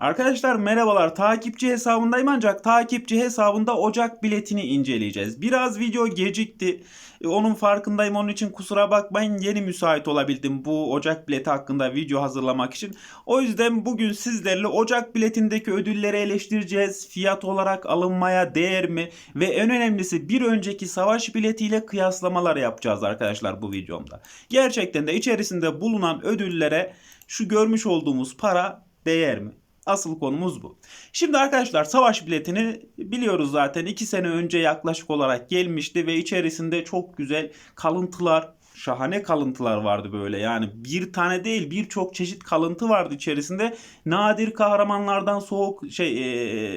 Arkadaşlar merhabalar. Takipçi hesabındayım ancak takipçi hesabında Ocak biletini inceleyeceğiz. Biraz video gecikti. E, Onun farkındayım. Onun için kusura bakmayın. Yeni müsait olabildim bu Ocak bileti hakkında video hazırlamak için. O yüzden bugün sizlerle Ocak biletindeki ödülleri eleştireceğiz. Fiyat olarak alınmaya değer mi? Ve en önemlisi bir önceki savaş biletiyle kıyaslamalar yapacağız arkadaşlar bu videomda. Gerçekten de içerisinde bulunan ödüllere şu görmüş olduğumuz para değer mi? Asıl konumuz bu. Şimdi arkadaşlar savaş biletini biliyoruz zaten 2 sene önce yaklaşık olarak gelmişti ve içerisinde çok güzel kalıntılar, şahane kalıntılar vardı böyle. Yani bir tane değil birçok çeşit kalıntı vardı içerisinde. Nadir kahramanlardan soğuk şey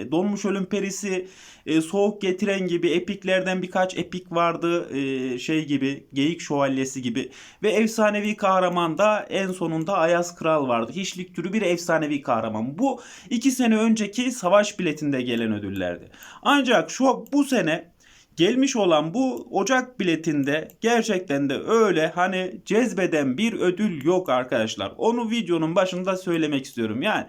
e, donmuş ölüm perisi, e, soğuk getiren gibi epiklerden birkaç epik vardı. E, şey gibi geyik şövalyesi gibi ve efsanevi kahraman da en sonunda Ayaz Kral vardı. Hiçlik türü bir efsanevi kahraman. Bu iki sene önceki savaş biletinde gelen ödüllerdi. Ancak şu bu sene gelmiş olan bu Ocak biletinde gerçekten de öyle hani cezbeden bir ödül yok arkadaşlar. Onu videonun başında söylemek istiyorum. Yani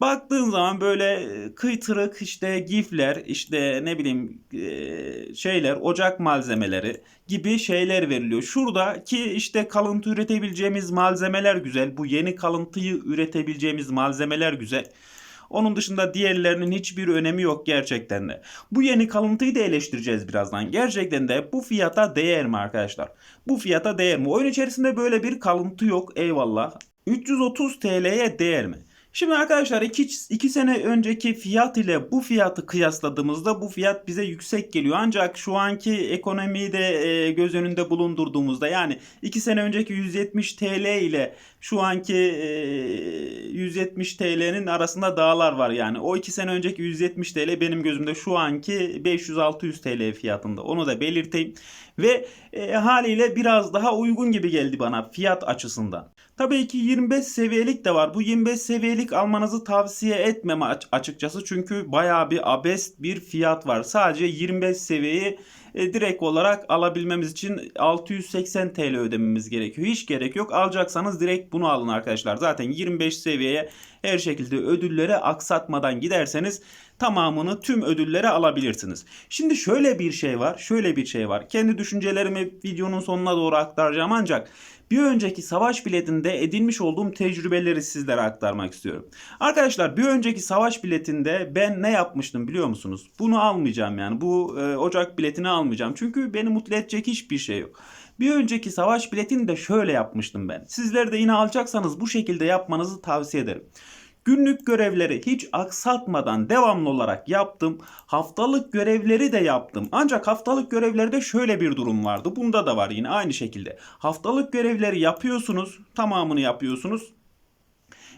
baktığın zaman böyle kıytırık işte gifler işte ne bileyim e, şeyler ocak malzemeleri gibi şeyler veriliyor. Şuradaki işte kalıntı üretebileceğimiz malzemeler güzel. Bu yeni kalıntıyı üretebileceğimiz malzemeler güzel. Onun dışında diğerlerinin hiçbir önemi yok gerçekten de. Bu yeni kalıntıyı da eleştireceğiz birazdan. Gerçekten de bu fiyata değer mi arkadaşlar? Bu fiyata değer mi? Oyun içerisinde böyle bir kalıntı yok eyvallah. 330 TL'ye değer mi? Şimdi arkadaşlar 2 sene önceki fiyat ile bu fiyatı kıyasladığımızda bu fiyat bize yüksek geliyor. Ancak şu anki ekonomiyi de e, göz önünde bulundurduğumuzda yani 2 sene önceki 170 TL ile şu anki e, 170 TL'nin arasında dağlar var yani. O 2 sene önceki 170 TL benim gözümde şu anki 500-600 TL fiyatında. Onu da belirteyim. Ve e, haliyle biraz daha uygun gibi geldi bana fiyat açısından. Tabii ki 25 seviyelik de var. Bu 25 seviyelik almanızı tavsiye etmem aç- açıkçası. Çünkü bayağı bir abest bir fiyat var. Sadece 25 seviyeyi e, direkt olarak alabilmemiz için 680 TL ödememiz gerekiyor. Hiç gerek yok. Alacaksanız direkt bunu alın arkadaşlar. Zaten 25 seviyeye her şekilde ödülleri aksatmadan giderseniz tamamını tüm ödülleri alabilirsiniz. Şimdi şöyle bir şey var. Şöyle bir şey var. Kendi düşüncelerimi videonun sonuna doğru aktaracağım ancak bir önceki savaş biletinde edinmiş olduğum tecrübeleri sizlere aktarmak istiyorum. Arkadaşlar bir önceki savaş biletinde ben ne yapmıştım biliyor musunuz? Bunu almayacağım yani. Bu e, Ocak biletini almayacağım. Çünkü beni mutlu edecek hiçbir şey yok. Bir önceki savaş biletini de şöyle yapmıştım ben. Sizler de yine alacaksanız bu şekilde yapmanızı tavsiye ederim. Günlük görevleri hiç aksatmadan devamlı olarak yaptım. Haftalık görevleri de yaptım. Ancak haftalık görevlerde şöyle bir durum vardı. Bunda da var yine aynı şekilde. Haftalık görevleri yapıyorsunuz. Tamamını yapıyorsunuz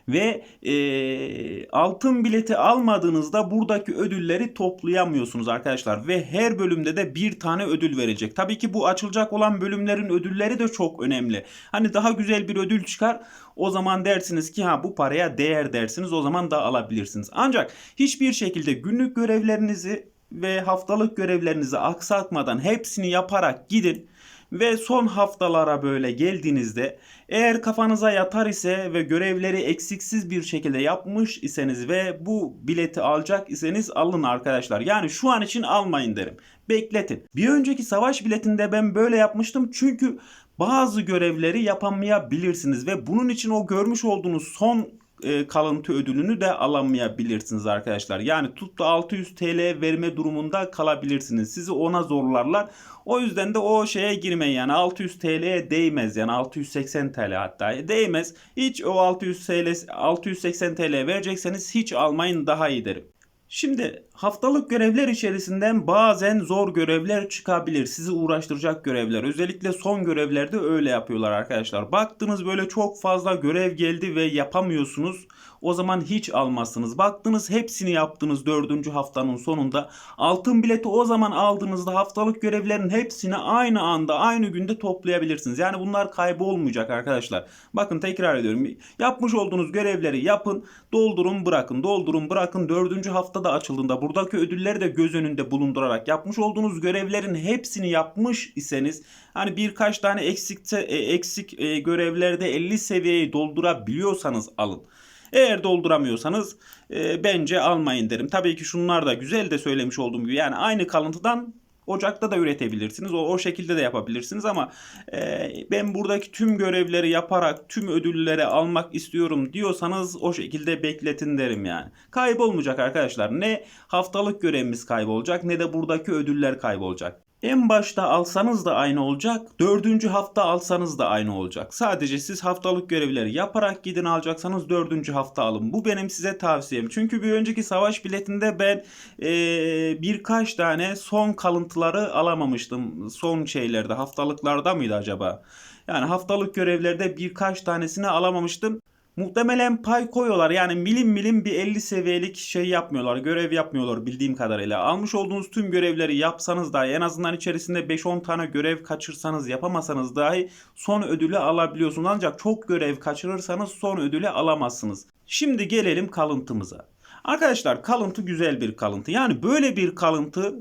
ve e, altın bileti almadığınızda buradaki ödülleri toplayamıyorsunuz arkadaşlar ve her bölümde de bir tane ödül verecek. Tabii ki bu açılacak olan bölümlerin ödülleri de çok önemli. Hani daha güzel bir ödül çıkar o zaman dersiniz ki ha bu paraya değer dersiniz o zaman da alabilirsiniz. Ancak hiçbir şekilde günlük görevlerinizi ve haftalık görevlerinizi aksatmadan hepsini yaparak gidin ve son haftalara böyle geldiğinizde eğer kafanıza yatar ise ve görevleri eksiksiz bir şekilde yapmış iseniz ve bu bileti alacak iseniz alın arkadaşlar. Yani şu an için almayın derim. Bekletin. Bir önceki savaş biletinde ben böyle yapmıştım çünkü bazı görevleri yapamayabilirsiniz ve bunun için o görmüş olduğunuz son e, kalıntı ödülünü de alamayabilirsiniz arkadaşlar. Yani tuttu 600 TL verme durumunda kalabilirsiniz. Sizi ona zorlarlar. O yüzden de o şeye girmeyin yani 600 TL'ye değmez yani 680 TL hatta değmez. Hiç o 600 TL 680 TL verecekseniz hiç almayın daha iyi derim. Şimdi haftalık görevler içerisinden bazen zor görevler çıkabilir. Sizi uğraştıracak görevler. Özellikle son görevlerde öyle yapıyorlar arkadaşlar. Baktınız böyle çok fazla görev geldi ve yapamıyorsunuz. O zaman hiç almazsınız. Baktınız hepsini yaptınız dördüncü haftanın sonunda. Altın bileti o zaman aldığınızda haftalık görevlerin hepsini aynı anda aynı günde toplayabilirsiniz. Yani bunlar kaybolmayacak arkadaşlar. Bakın tekrar ediyorum. Yapmış olduğunuz görevleri yapın. Doldurun bırakın. Doldurun bırakın. Dördüncü haftada açıldığında buradaki ödülleri de göz önünde bulundurarak yapmış olduğunuz görevlerin hepsini yapmış iseniz hani birkaç tane eksikte, e, eksik e, görevlerde 50 seviyeyi doldurabiliyorsanız alın. Eğer dolduramıyorsanız e, bence almayın derim. Tabii ki şunlar da güzel de söylemiş olduğum gibi yani aynı kalıntıdan Ocakta da üretebilirsiniz. O, o şekilde de yapabilirsiniz ama e, ben buradaki tüm görevleri yaparak tüm ödülleri almak istiyorum diyorsanız o şekilde bekletin derim yani. Kaybolmayacak arkadaşlar. Ne haftalık görevimiz kaybolacak ne de buradaki ödüller kaybolacak. En başta alsanız da aynı olacak. Dördüncü hafta alsanız da aynı olacak. Sadece siz haftalık görevleri yaparak gidin alacaksanız dördüncü hafta alın. Bu benim size tavsiyem. Çünkü bir önceki savaş biletinde ben ee, birkaç tane son kalıntıları alamamıştım. Son şeylerde haftalıklarda mıydı acaba? Yani haftalık görevlerde birkaç tanesini alamamıştım. Muhtemelen pay koyuyorlar. Yani milim milim bir 50 seviyelik şey yapmıyorlar. Görev yapmıyorlar bildiğim kadarıyla. Almış olduğunuz tüm görevleri yapsanız dahi en azından içerisinde 5-10 tane görev kaçırsanız yapamasanız dahi son ödülü alabiliyorsunuz. Ancak çok görev kaçırırsanız son ödülü alamazsınız. Şimdi gelelim kalıntımıza. Arkadaşlar kalıntı güzel bir kalıntı. Yani böyle bir kalıntı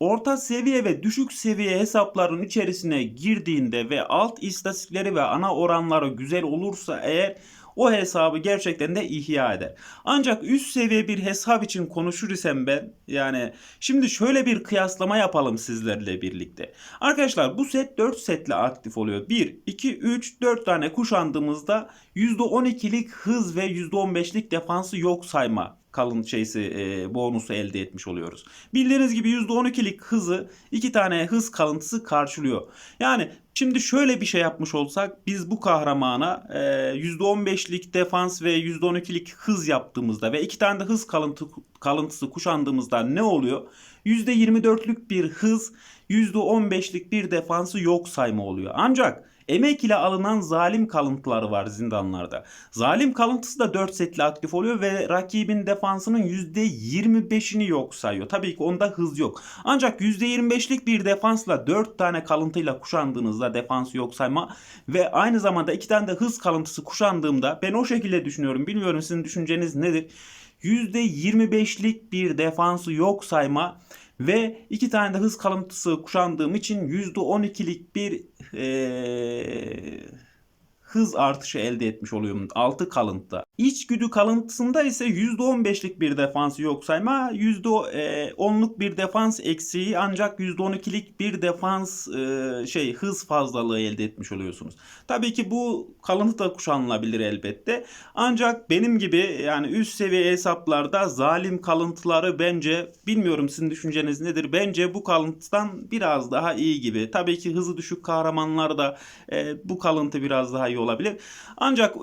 orta seviye ve düşük seviye hesapların içerisine girdiğinde ve alt istatistikleri ve ana oranları güzel olursa eğer o hesabı gerçekten de ihya eder. Ancak üst seviye bir hesap için konuşur isem ben yani şimdi şöyle bir kıyaslama yapalım sizlerle birlikte. Arkadaşlar bu set 4 setle aktif oluyor. 1, 2, 3, 4 tane kuşandığımızda %12'lik hız ve %15'lik defansı yok sayma kalın şeysi e, bonusu elde etmiş oluyoruz. Bildiğiniz gibi %12'lik hızı iki tane hız kalıntısı karşılıyor. Yani şimdi şöyle bir şey yapmış olsak biz bu kahramana e, %15'lik defans ve %12'lik hız yaptığımızda ve iki tane de hız kalıntı, kalıntısı kuşandığımızda ne oluyor? %24'lük bir hız, %15'lik bir defansı yok sayma oluyor. Ancak emek ile alınan zalim kalıntıları var zindanlarda. Zalim kalıntısı da 4 setle aktif oluyor ve rakibin defansının %25'ini yok sayıyor. Tabii ki onda hız yok. Ancak %25'lik bir defansla 4 tane kalıntıyla kuşandığınızda defansı yok sayma ve aynı zamanda 2 tane de hız kalıntısı kuşandığımda ben o şekilde düşünüyorum. Bilmiyorum sizin düşünceniz nedir? %25'lik bir defansı yok sayma ve iki tane de hız kalıntısı kuşandığım için %12'lik bir ee, hız artışı elde etmiş oluyorum 6 kalıntıda. İçgüdü kalıntısında ise %15'lik bir defansı yok sayma %10'luk bir defans eksiği ancak %12'lik bir defans e, şey hız fazlalığı elde etmiş oluyorsunuz. Tabii ki bu kalıntı da kuşanılabilir elbette. Ancak benim gibi yani üst seviye hesaplarda zalim kalıntıları bence bilmiyorum sizin düşünceniz nedir? Bence bu kalıntıdan biraz daha iyi gibi. Tabii ki hızı düşük kahramanlarda e, bu kalıntı biraz daha iyi olabilir. Ancak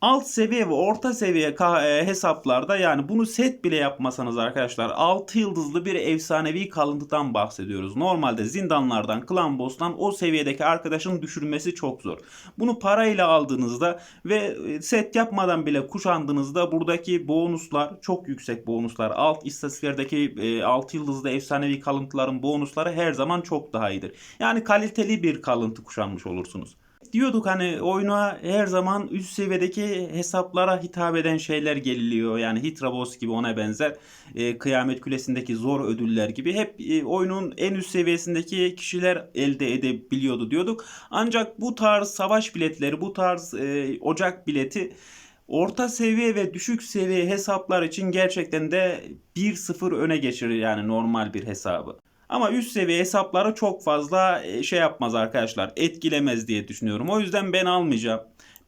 alt seviye ve orta seviye e, hesaplarda yani bunu set bile yapmasanız arkadaşlar 6 yıldızlı bir efsanevi kalıntıdan bahsediyoruz. Normalde zindanlardan, klan boss'tan o seviyedeki arkadaşın düşürmesi çok zor. Bunu parayla aldığınızda ve e, set yapmadan bile kuşandığınızda buradaki bonuslar çok yüksek bonuslar. Alt istatistiklerdeki 6 e, yıldızlı efsanevi kalıntıların bonusları her zaman çok daha iyidir. Yani kaliteli bir kalıntı kuşanmış olursunuz diyorduk hani oyuna her zaman üst seviyedeki hesaplara hitap eden şeyler geliliyor. Yani Hitrabos gibi ona benzer. E, Kıyamet Kulesi'ndeki zor ödüller gibi. Hep e, oyunun en üst seviyesindeki kişiler elde edebiliyordu diyorduk. Ancak bu tarz savaş biletleri, bu tarz e, ocak bileti orta seviye ve düşük seviye hesaplar için gerçekten de 1-0 öne geçirir yani normal bir hesabı. Ama üst seviye hesapları çok fazla e, şey yapmaz arkadaşlar. Etkilemez diye düşünüyorum. O yüzden ben almayacağım.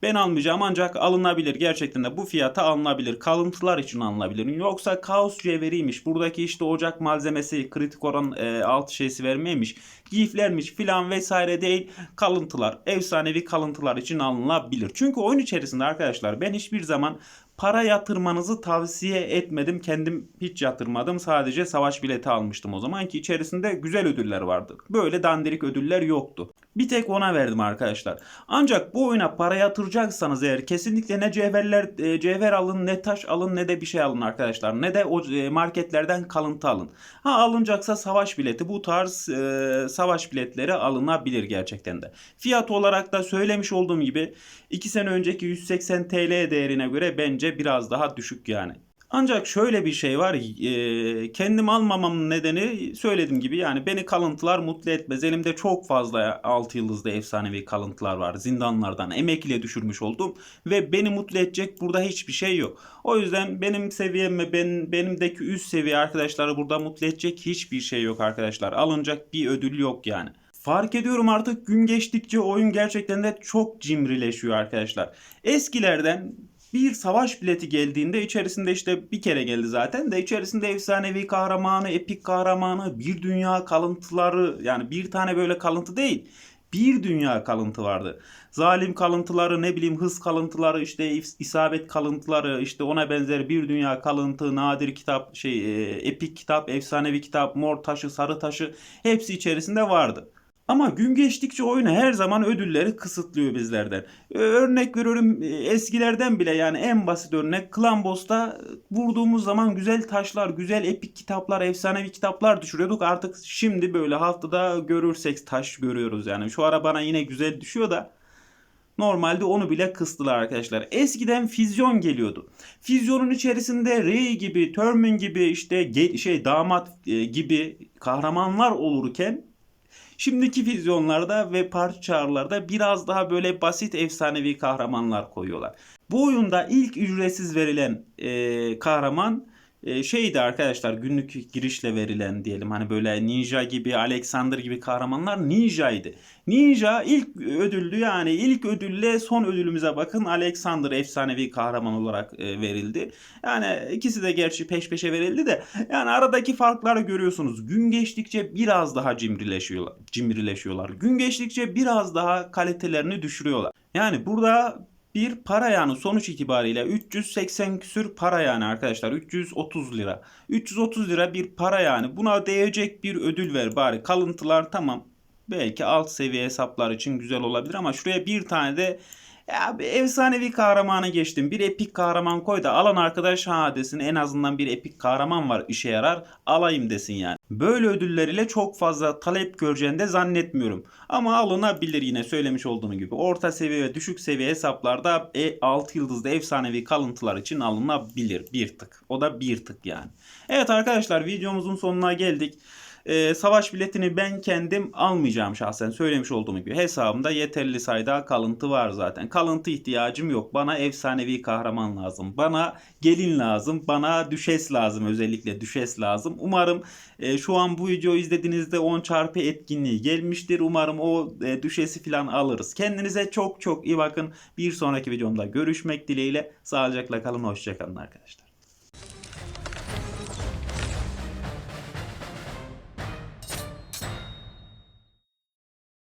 Ben almayacağım ancak alınabilir. Gerçekten de bu fiyata alınabilir. Kalıntılar için alınabilir. Yoksa kaos cevheriymiş. Buradaki işte ocak malzemesi kritik oran e, alt şeysi vermeymiş. Giflermiş filan vesaire değil. Kalıntılar. Efsanevi kalıntılar için alınabilir. Çünkü oyun içerisinde arkadaşlar ben hiçbir zaman para yatırmanızı tavsiye etmedim. Kendim hiç yatırmadım. Sadece savaş bileti almıştım o zaman ki içerisinde güzel ödüller vardı. Böyle dandirik ödüller yoktu. Bir tek ona verdim arkadaşlar. Ancak bu oyuna para yatıracaksanız eğer kesinlikle ne cevherler e, cevher alın ne taş alın ne de bir şey alın arkadaşlar. Ne de o e, marketlerden kalıntı alın. Ha alınacaksa savaş bileti bu tarz e, savaş biletleri alınabilir gerçekten de. Fiyat olarak da söylemiş olduğum gibi 2 sene önceki 180 TL değerine göre bence biraz daha düşük yani. Ancak şöyle bir şey var. E, kendim almamamın nedeni söylediğim gibi yani beni kalıntılar mutlu etmez. Elimde çok fazla 6 yıldızlı efsanevi kalıntılar var. Zindanlardan emekliye düşürmüş oldum. Ve beni mutlu edecek burada hiçbir şey yok. O yüzden benim seviyeme ben, benimdeki üst seviye arkadaşları burada mutlu edecek hiçbir şey yok arkadaşlar. Alınacak bir ödül yok yani. Fark ediyorum artık gün geçtikçe oyun gerçekten de çok cimrileşiyor arkadaşlar. Eskilerden bir savaş bileti geldiğinde içerisinde işte bir kere geldi zaten de içerisinde efsanevi kahramanı, epik kahramanı, bir dünya kalıntıları yani bir tane böyle kalıntı değil. Bir dünya kalıntı vardı. Zalim kalıntıları, ne bileyim hız kalıntıları, işte isabet kalıntıları, işte ona benzer bir dünya kalıntı, nadir kitap, şey e, epik kitap, efsanevi kitap, mor taşı, sarı taşı hepsi içerisinde vardı. Ama gün geçtikçe oyunu her zaman ödülleri kısıtlıyor bizlerden. Örnek veriyorum eskilerden bile yani en basit örnek Clan Boss'ta vurduğumuz zaman güzel taşlar, güzel epik kitaplar, efsanevi kitaplar düşürüyorduk. Artık şimdi böyle haftada görürsek taş görüyoruz yani. Şu ara bana yine güzel düşüyor da Normalde onu bile kıstılar arkadaşlar. Eskiden füzyon geliyordu. Füzyonun içerisinde Rey gibi, Termin gibi işte şey damat e, gibi kahramanlar olurken Şimdiki vizyonlarda ve parti çağrılarda biraz daha böyle basit efsanevi kahramanlar koyuyorlar. Bu oyunda ilk ücretsiz verilen e, kahraman e, şeydi arkadaşlar günlük girişle verilen diyelim hani böyle Ninja gibi Alexander gibi kahramanlar Ninja'ydı. Ninja ilk ödüllü yani ilk ödülle son ödülümüze bakın Alexander efsanevi kahraman olarak e, verildi. Yani ikisi de gerçi peş peşe verildi de yani aradaki farkları görüyorsunuz. Gün geçtikçe biraz daha cimrileşiyorlar. Cimrileşiyorlar. Gün geçtikçe biraz daha kalitelerini düşürüyorlar. Yani burada bir para yani sonuç itibariyle 380 küsür para yani arkadaşlar 330 lira. 330 lira bir para yani buna değecek bir ödül ver bari. Kalıntılar tamam. Belki alt seviye hesaplar için güzel olabilir ama şuraya bir tane de ya bir efsanevi kahramanı geçtim. Bir epik kahraman koy da alan arkadaş ha desin en azından bir epik kahraman var işe yarar alayım desin yani. Böyle ödüller ile çok fazla talep göreceğini de zannetmiyorum. Ama alınabilir yine söylemiş olduğum gibi. Orta seviye ve düşük seviye hesaplarda e, 6 yıldızlı efsanevi kalıntılar için alınabilir bir tık. O da bir tık yani. Evet arkadaşlar videomuzun sonuna geldik. Ee, savaş biletini ben kendim almayacağım şahsen söylemiş olduğum gibi. Hesabımda yeterli sayıda kalıntı var zaten. Kalıntı ihtiyacım yok. Bana efsanevi kahraman lazım. Bana gelin lazım. Bana düşes lazım. Özellikle düşes lazım. Umarım e, şu an bu videoyu izlediğinizde 10 çarpı etkinliği gelmiştir. Umarım o e, düşesi falan alırız. Kendinize çok çok iyi bakın. Bir sonraki videomda görüşmek dileğiyle. Sağlıcakla kalın. Hoşçakalın arkadaşlar.